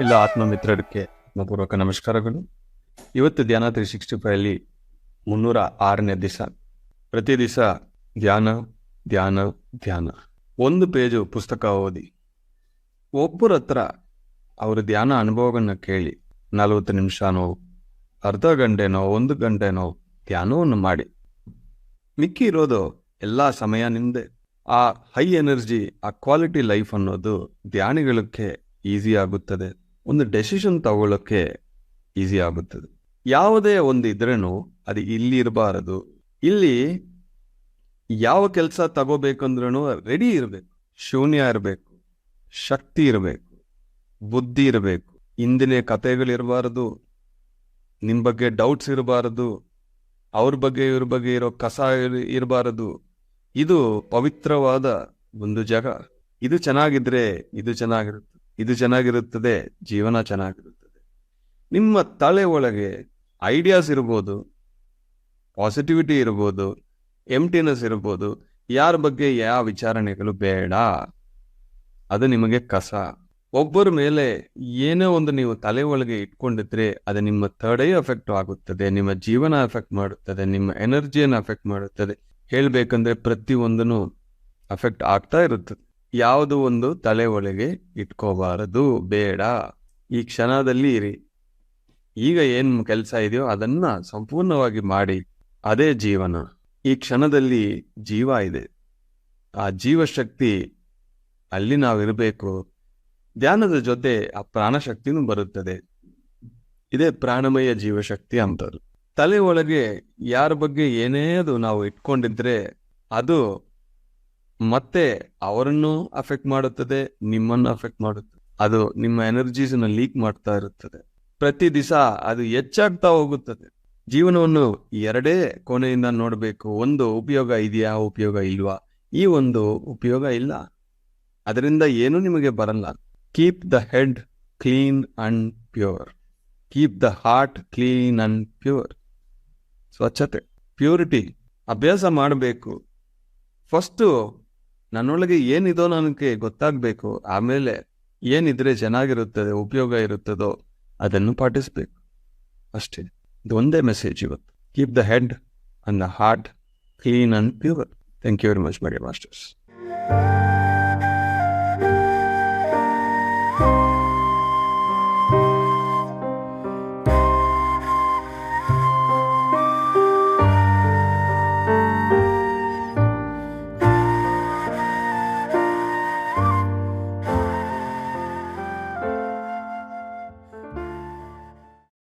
ಎಲ್ಲ ಆತ್ಮ ಮಿತ್ರರಿಗೆ ಪೂರ್ವಕ ನಮಸ್ಕಾರಗಳು. ಇವತ್ತು ಧ್ಯಾನ ತ್ರೀ ಸಿಕ್ಸ್ಟಿ ಫೈವ್ ಅಲ್ಲಿ ಮುನ್ನೂರ ಆರನೇ ದಿವಸ. ಪ್ರತಿ ದಿವಸ ಧ್ಯಾನ ಧ್ಯಾನ ಧ್ಯಾನ. ಒಂದು ಪೇಜು ಪುಸ್ತಕ ಓದಿ. ಒಬ್ಬರ ಹತ್ರ ಅವರ ಧ್ಯಾನ ಅನುಭವವನ್ನು ಕೇಳಿ ನಲವತ್ತು ನಿಮಿಷನೋ, ಅರ್ಧ ಗಂಟೆನೋ, ಒಂದು ಗಂಟೆನೋ ಧ್ಯಾನವನ್ನು ಮಾಡಿ. ಮಿಕ್ಕಿ ಇರೋದು ಎಲ್ಲ ಸಮಯ ನಿಮ್ಮದೇ ಆ ಹೈ ಎನರ್ಜಿ ಆ ಕ್ವಾಲಿಟಿ ಲೈಫ್ ಅನ್ನೋದು ಧ್ಯಾನಿಗಳಕ್ಕೆ ಈಸಿ ಆಗುತ್ತದೆ. ಒಂದು ಡೆಸಿಷನ್ ತಗೊಳ್ಳೋಕ್ಕೆ ಈಸಿ ಆಗುತ್ತದೆ. ಯಾವುದೇ ಒಂದು ಇದ್ರೂ ಅದು ಇಲ್ಲಿ ಇರಬಾರದು. ಇಲ್ಲಿ ಯಾವ ಕೆಲಸ ತಗೋಬೇಕಂದ್ರೂ ರೆಡಿ ಇರಬೇಕು, ಶೂನ್ಯ ಇರಬೇಕು, ಶಕ್ತಿ ಇರಬೇಕು, ಬುದ್ಧಿ ಇರಬೇಕು. ಹಿಂದಿನ ಕಥೆಗಳಿರಬಾರದು ನಿಮ್ಮ ಬಗ್ಗೆ ಡೌಟ್ಸ್ ಇರಬಾರದು, ಅವ್ರ ಬಗ್ಗೆ, ಇವ್ರ ಬಗ್ಗೆ ಇರೋ ಕಸ ಇರಬಾರದು. ಇದು ಪವಿತ್ರವಾದ ಒಂದು ಜಾಗ. ಇದು ಚೆನ್ನಾಗಿದ್ರೆ ಇದು ಚೆನ್ನಾಗಿರುತ್ತೆ. ಇದು ಚೆನ್ನಾಗಿರುತ್ತದೆ, ಜೀವನ ಚೆನ್ನಾಗಿರುತ್ತದೆ. ನಿಮ್ಮ ತಲೆ ಒಳಗೆ ಐಡಿಯಾಸ್ ಇರ್ಬೋದು ಪಾಸಿಟಿವಿಟಿ ಇರ್ಬೋದು ಎಂಟಿನೆಸ್ ಇರ್ಬೋದು, ಯಾರ ಬಗ್ಗೆ ಯಾವ ವಿಚಾರಣೆಗಳು ಬೇಡ. ಅದು ನಿಮಗೆ ಕಸ. ಒಬ್ಬರ ಮೇಲೆ ಏನೋ ಒಂದು ನೀವು ತಲೆ ಒಳಗೆ ಇಟ್ಕೊಂಡಿದ್ರೆ ಅದು ನಿಮ್ಮ ಐ ಎಫೆಕ್ಟ್ ಆಗುತ್ತದೆ, ನಿಮ್ಮ ಜೀವನ ಎಫೆಕ್ಟ್ ಮಾಡುತ್ತದೆ, ನಿಮ್ಮ ಎನರ್ಜಿಯನ್ನು ಎಫೆಕ್ಟ್ ಮಾಡುತ್ತದೆ. ಹೇಳಬೇಕಂದ್ರೆ ಪ್ರತಿಯೊಂದನ್ನು ಅಫೆಕ್ಟ್ ಆಗ್ತಾ ಇರುತ್ತದೆ. ಯಾವುದು ಒಂದು ತಲೆ ಒಳಗೆ ಇಟ್ಕೋಬಾರದು? ಬೇಡ. ಈ ಕ್ಷಣದಲ್ಲಿ ಇರಿ. ಈಗ ಏನ್ ಕೆಲಸ ಇದೆಯೋ ಅದನ್ನ ಸಂಪೂರ್ಣವಾಗಿ ಮಾಡಿ. ಅದೇ ಜೀವನ. ಈ ಕ್ಷಣದಲ್ಲಿ ಜೀವ ಇದೆ. ಆ ಜೀವಶಕ್ತಿ ಅಲ್ಲಿ ನಾವು ಇರಬೇಕು ಧ್ಯಾನದ ಜೊತೆ ಆ ಪ್ರಾಣಶಕ್ತಿನೂ ಬರುತ್ತದೆ. ಇದೇ ಪ್ರಾಣಮಯ ಜೀವಶಕ್ತಿ ಅಂತಾರೆ ತಲೆ ಒಳಗೆ ಯಾರ ಬಗ್ಗೆ ಏನೇ ಅದು ನಾವು ಇಟ್ಕೊಂಡಿದ್ರೆ ಅದು ಮತ್ತೆ ಅವರನ್ನು ಅಫೆಕ್ಟ್ ಮಾಡುತ್ತದೆ, ನಿಮ್ಮನ್ನು ಅಫೆಕ್ಟ್ ಮಾಡುತ್ತದೆ ಅದು ನಿಮ್ಮ ಎನರ್ಜೀಸ್ನ ಲೀಕ್ ಮಾಡ್ತಾ ಇರುತ್ತದೆ. ಪ್ರತಿ ದಿವಸ ಅದು ಹೆಚ್ಚಾಗ್ತಾ ಹೋಗುತ್ತದೆ. ಜೀವನವನ್ನು ಎರಡೇ ಕೋಣೆಯಿಂದ ನೋಡಬೇಕು. ಒಂದು ಉಪಯೋಗ ಇದೆಯಾ, ಉಪಯೋಗ ಇಲ್ವಾ? ಈ ಒಂದು ಉಪಯೋಗ ಇಲ್ಲ. ಅದರಿಂದ ಏನು ನಿಮಗೆ ಬರಲ್ಲ. Keep the head clean and pure keep the heart clean and pure ಸ್ವಚ್ಛತೆ ಪ್ಯೂರಿಟಿ ಅಭ್ಯಾಸ ಮಾಡಬೇಕು. ಫಸ್ಟು ನನ್ನೊಳಗೆ ಏನಿದೋ ನನಗೆ ಗೊತ್ತಾಗಬೇಕು, ಆಮೇಲೆ ಏನಿದ್ರೆ ಚೆನ್ನಾಗಿರುತ್ತದೆ, ಉಪಯೋಗ ಇರುತ್ತದೋ ಅದನ್ನು ಪಾಟಿಸ್ಬೇಕು. ಅಷ್ಟೇ. ಇದು ಒಂದೇ ಮೆಸೇಜ್ ಇವತ್ತು. Keep the head and the heart clean and pure thank you very much my masters